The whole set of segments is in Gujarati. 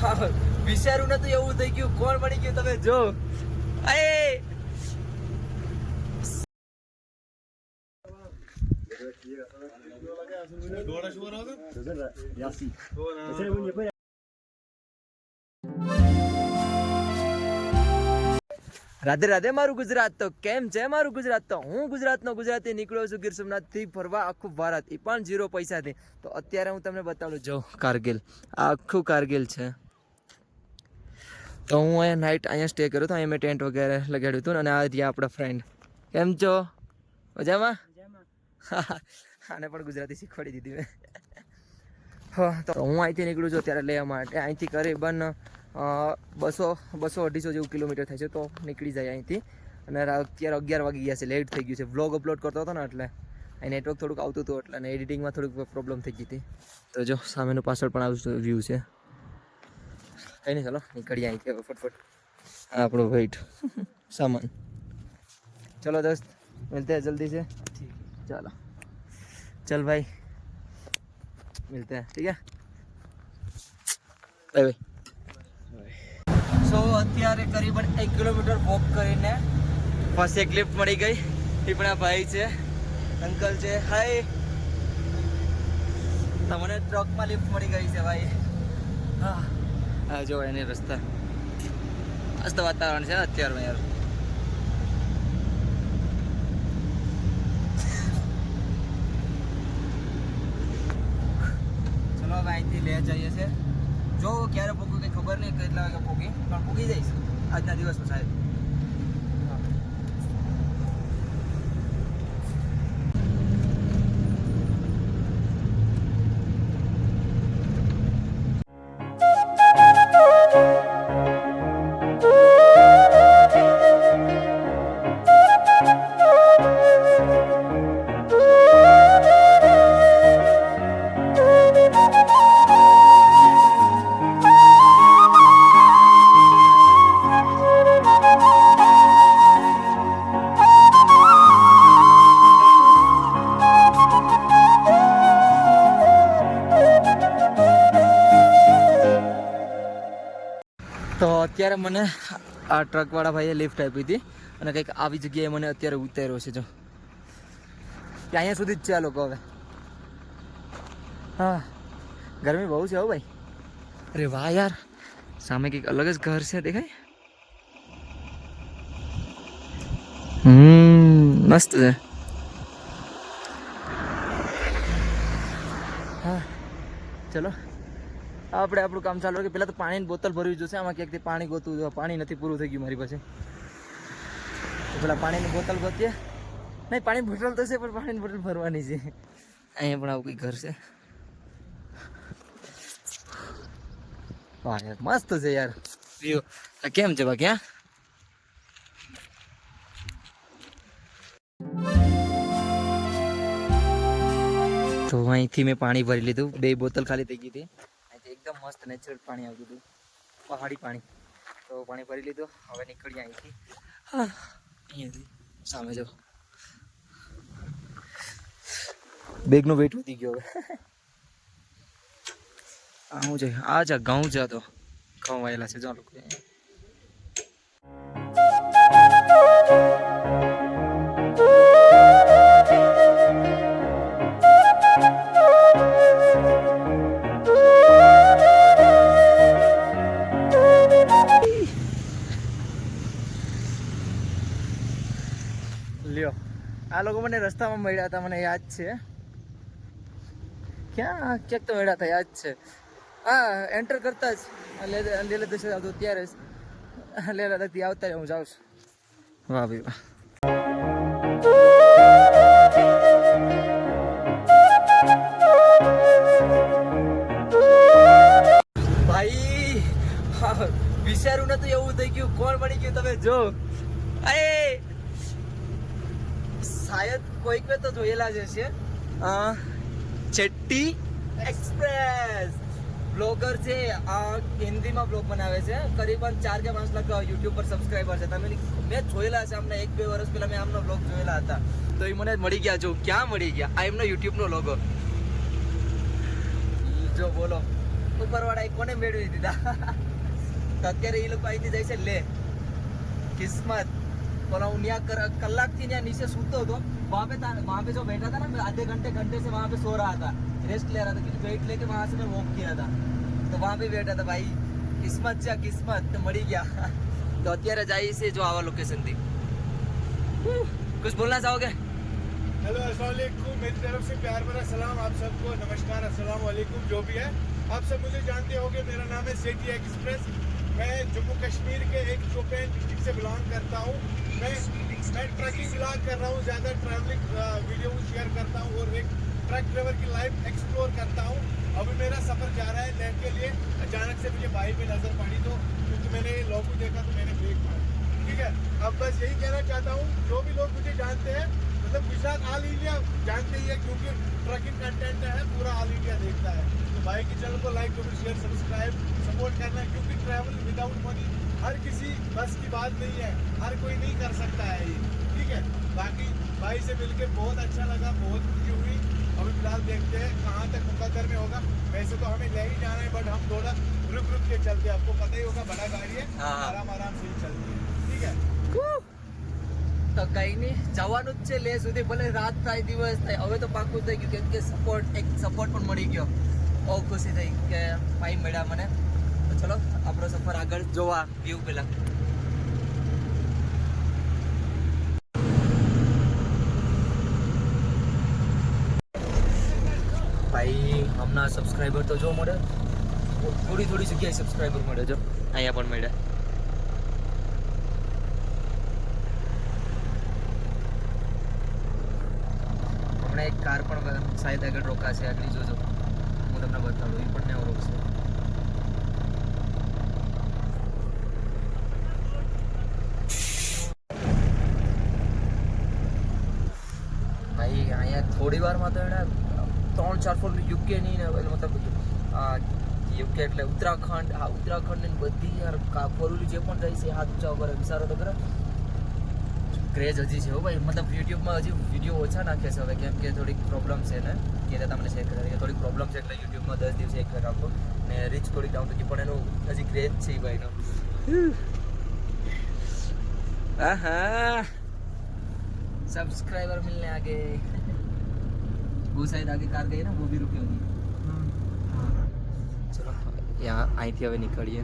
હા, વિચાર્યું નતું એવું થઈ ગયું. કોણ બની ગયું તમે? જો. અરે! રાધે રાધે મારું ગુજરાત તો કેમ છે મારું ગુજરાત તો? હું ગુજરાતનો ગુજરાતી નીકળ્યો છું ગીર સોમનાથથી ફરવા આખું ભારત. એ પણ ઝીરો પૈસાથી તો અત્યારે હું તમને બતાવું જો કારગિલ. આ આખું કારગિલ છે. તો હું અહીંયા નાઇટ અહીંયા સ્ટે કર્યો હતો અહીંયા મેં ટેન્ટ વગેરે લગાડ્યું હતું અને આ રહ્યા આપણા ફ્રેન્ડ કેમ છો? મજામાં? આને પણ ગુજરાતી શીખવાડી દીધી મેં. હા તો હું અહીંથી નીકળું છું અત્યારે લેવા માટે. અહીંથી કરીબન અ, બસો બસો અઢીસો જેવું કિલોમીટર થાય છે તો નીકળી જાય અહીંથી. અને અત્યારે અગિયાર વાગી ગયા છે લેટ થઈ ગયું છે. વ્લોગ અપલોડ કરતો હતો ને એટલે. અહીં નેટવર્ક થોડુંક આવતું હતું એટલે અને એડિટિંગમાં થોડુંક પ્રોબ્લેમ થઈ ગઈ હતી. તો જો, સામેનું પાછળ પણ આવું વ્યૂ છે. કંઈ નહીં ચાલો, નીકળીએ અહીંથી ફટફટ. આપણો વેઇટ સામાન. ચલો દોસ્ત મિલતે જલ્દી છે. ચાલો. ચલ, ભાઈ. મિલતે. ઠીક હે બાય બાય. સો અત્યારે કરીબન એક કિલોમીટર વોક કરીને ફર્સ્ટ એક લિફ્ટ મળી ગઈ. એ ભાઈ છે, અંકલ છે. હાય તમને ટ્રકમાં લિફ્ટ મળી ગઈ છે ભાઈ. હા. હા જો એની રસ્તા. મસ્ત વાતાવરણ છે અત્યારમાં યાર. ચલો ભાઈથી લે જઈએ છે. જો ક્યારે પૂગું કંઈ ખબર નહીં કેટલા વાગે પોગી, પણ પૂગી જઈશ. આજના દિવસમાં સાહેબ. તો અત્યારે મને આ ટ્રકવાળા ભાઈએ લિફ્ટ આપી હતી અને કંઈક આવી જગ્યાએ મને અત્યારે ઉતાર્યો છે, જો. અહીંયા સુધી જ છે આ લોકો હવે. હા, ગરમી બહુ છે હો ભાઈ. અરે વાહ યાર, સામે કંઈક અલગ જ ઘર છે દેખાય. હમ, મસ્ત છે. હા, ચલો. આપણે આપણું કામ ચાલુ કે પહેલાં તો પાણીની બોટલ ભરવી જોશે. આમાં ક્યાંકથી પાણી ગોતું પાણી નથી, પૂરું થઈ ગયું મારી પાસે. પેલા પાણીની બોટલ ગોતીએ. નહીં પાણી બોટલ તો છે, પણ પાણીની બોટલ ભરવાની છે. અહીંયા પણ આવું કંઈ ઘર છે. મસ્ત છે યાર. કેમ છે બાકી, હા? તો અહીંથી મેં પાણી ભરી લીધું. બે બોતલ ખાલી થઈ ગઈ હતી. મસ્ત નેચરલ પાણી આવી ગયું પહાડી પાણી. તો પાણી ભરી લીધું. હવે નીકળીએ અહીંથી. હા, અહીંયાથી. સામે જો. બેગનો વેટ વધી ગયો હવે. આ શું જોઈએ આ જા ઘઉં તો. ઘઉં વાયેલા છે. જો લોકો આ લોકો મને રસ્તામાં મળ્યા હતા મને યાદ છે. ક્યાં? ક્યાંક તો મળ્યા હતા યાદ છે. હા એન્ટર કરતા જ. લે દસ આવતો ત્યારે જ. લેલા લે આવતા હું જાઉં છું. વાહ ભાઈ વાહ. ભાઈ વિચાર્યું નતું એવું થઈ ગયું. કોણ બની ગયું તમે? જો. અરે શાયદ કોઈક વે તો જોયેલા જ હશે. ચેટ્ટી એક્સપ્રેસ. બ્લોગર છે, આ હિન્દીમાં બ્લોગ બનાવે છે. કરીબન ચાર કે પાંચ લાખ યુટ્યુબ પર સબસ્ક્રાઈબર છે. તમે મેં જોયેલા છે આમને એક બે વર્ષ પહેલાં મેં આમનો બ્લોગ જોયેલા હતા. તો એ મને મળી ગયા જો. ક્યાં મળી ગયા? આ એમનો યુટ્યુબનો લોગો જો બોલો. ઉપરવાળા કોને મેળવી દીધા? અત્યારે એ લોકો અહીંથી જાય છે લે. કિસ્મત. बोला हूँ यहाँ कर, कलाक थी यहाँ नीचे सूते हो तो वहाँ पे था वहाँ पे जो बैठा था ना मैं आधे घंटे घंटे से वहाँ पे सो रहा था रेस्ट ले रहा था क्योंकि वेट लेके वहाँ से मैं वॉक किया था तो वहाँ पे बैठा था भाई किस्मत છે આ કિસ્મત તો મળી ગયા તો અત્યારે જાય છે જો આવા લોકેશન થી कुछ बोलना चाहोगे हेलो अस्सलाम वालेकुम मेरी तरफ से प्यार भरा सलाम आप सबको नमस्कार अस्सलाम वालेकुम जो भी है आप सब मुझे जानते होंगे मेरा नाम है सेठी एक्सप्रेस मैं जम्मू कश्मीर के एक शोपियान डिस्ट्रिक्ट से बिलोंग करता हूँ। मैं मैं ट्रैकिंग ब्लॉग कर रहा हूँ, ज़्यादा ट्रैवलिंग वीडियो शेयर करता हूँ और एक ट्रक ड्राइवर की लाइफ एक्सप्लोर करता हूँ। अभी मेरा सफ़र जा रहा है लेह के लिए। अचानक से मुझे बाई पे नज़र पड़ी तो क्योंकि मैंने लोगों देखा तो मैंने ब्रेक मारा। ठीक है? अब बस यही कहना चाहता हूँ, जो भी लोग मुझे जानते हैं मतलब गुजरात ऑल इंडिया जानते ही है क्योंकि ट्रकिंग कंटेंट है, पूरा ऑल इंडिया देखता है। भाई के चैनल को like comment share subscribe support करना है क्योंकि ट्रैवल विदाउट मनी हर किसी बस की बात नहीं है हर कोई नहीं कर सकता है ये ठीक है बाकी भाई से मिलके बहुत अच्छा लगा बहुत खुशी हुई अभी फिलहाल देखते हैं कहाँ तक मुकद्दर में होगा वैसे तो हमें ले ही जाना है बट हम थोड़ा रुक रुक के चलते हैं आपको पता ही होगा बड़ा गाड़ी है हाँ, हाँ। आराम आराम से ही चलती है ठीक है તો કઈ નહીં જવાનું જ છે લે સુધી ભલે રાત થાય દિવસ થાય હવે તો પાકું થઈ ગયું કેમ કે સપોર્ટ એક સપોર્ટ પણ મળી ગયો બહુ ખુશી થઈ કે ભાઈ મળ્યા મને. તો ચલો, આપણો સફર આગળ જોવા વ્યૂ પેલા. ભાઈ, હમણાં સબસ્ક્રાઈબર તો જો મળે. થોડી થોડી જગ્યાએ સબસ્ક્રાઈબર મળે, જો. અહીંયા પણ મળ્યા હમણાં એક કાર પણ શાયદ આગળ રોકાશે, આગળ જોજો. હું તમને બતાડું એ પણ ને રોકશે ભાઈ, અહીંયા થોડી વારમાં તો એણે ત્રણ, ચાર ફોર યુકે નહીં ને મતલબ યુકે એટલે ઉત્તરાખંડ, હા ઉત્તરાખંડ ને બધી યાર ફોરલી જે પણ જાય છે, હાથ ઊંચા વગર, વિચારો તો ખરા. ક્રેઝ હજી છે હો ભાઈ મતલબ યુટ્યુબમાં હજી વિડીયો ઓછા નાખે છે હવે કેમ કે થોડીક પ્રોબ્લેમ છે ને કે તમને શેર કરે કે થોડીક પ્રોબ્લેમ છે એટલે યુટ્યુબમાં દસ દિવસે એક વાર રાખો ને રીચ થોડીક ડાઉન થઈ ગઈ પણ એનું હજી ક્રેઝ છે એ ભાઈનો આહા सब्सक्राइबर मिलने आ गए वो शायद आगे कार गई ना वो भी रुकी होगी चलो यहाँ અહીંથી હવે નીકળીએ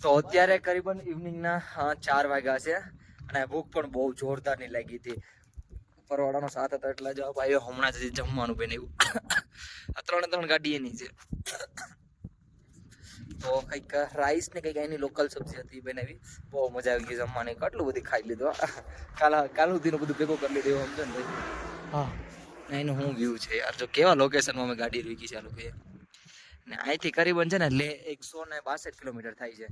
તો અત્યારે કરીબન ઇવનિંગના ચાર વાગ્યા છે અને ભૂખ પણ બહુ જોરદારની લાગી હતી. પરવાળાનો સાથ હતો એટલે જવાબ ભાઈઓ હમણાં જ જમવાનું બનાવ્યું. આ ત્રણે ત્રણ ગાડી એની છે. તો કંઈક રાઈસ ને કંઈક એની લોકલ સબ્જી હતી બનાવી. બહુ મજા આવી ગઈ જમવાની. કેટલું બધી ખાઈ લીધું કાલ કાલ સુધીનું બધું ભેગું કરી લીધું એવું સમજો ને ભાઈ. હા. એનું શું વ્યૂ છે યાર? જો કેવા લોકેશનમાં અમે ગાડી રોકી છે આ લોકોએ? ને અહીંથી કરીબન છે ને લે એકસો ને બાસઠ કિલોમીટર થાય છે.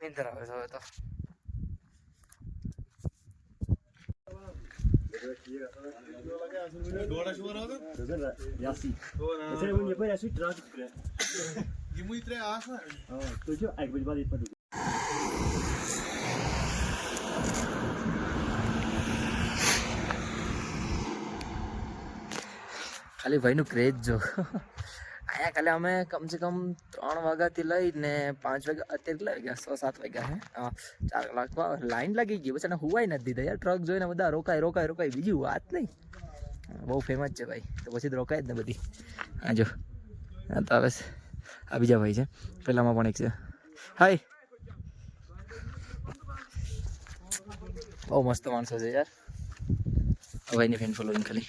નીંદર આવે છે હવે તો ખાલી ભાઈનું ક્રેઝ જો. અહીંયા કાલે અમે કમસે કમ ત્રણ વાગ્યાથી લઈને પાંચ વાગ્યા અત્યારે કેટલા વાગ્યા? છ સાત વાગ્યા હે? ચાર કલાકમાં લાઈન લાગી ગઈ પછી એને હુવાઈ નથી દીધા યાર. ટ્રક જોઈને બધા રોકાય રોકાય રોકાય. બીજી વાત નહીં. બહુ ફેમસ છે ભાઈ. તો પછી રોકાય જ ને બધી. હા જો તો હવે આ બીજા ભાઈ છે. પહેલાંમાં પણ એક છે. હાય. બહુ મસ્ત માણસો છે યાર. ભાઈની ફેન ફોલોઈંગ ખાલી.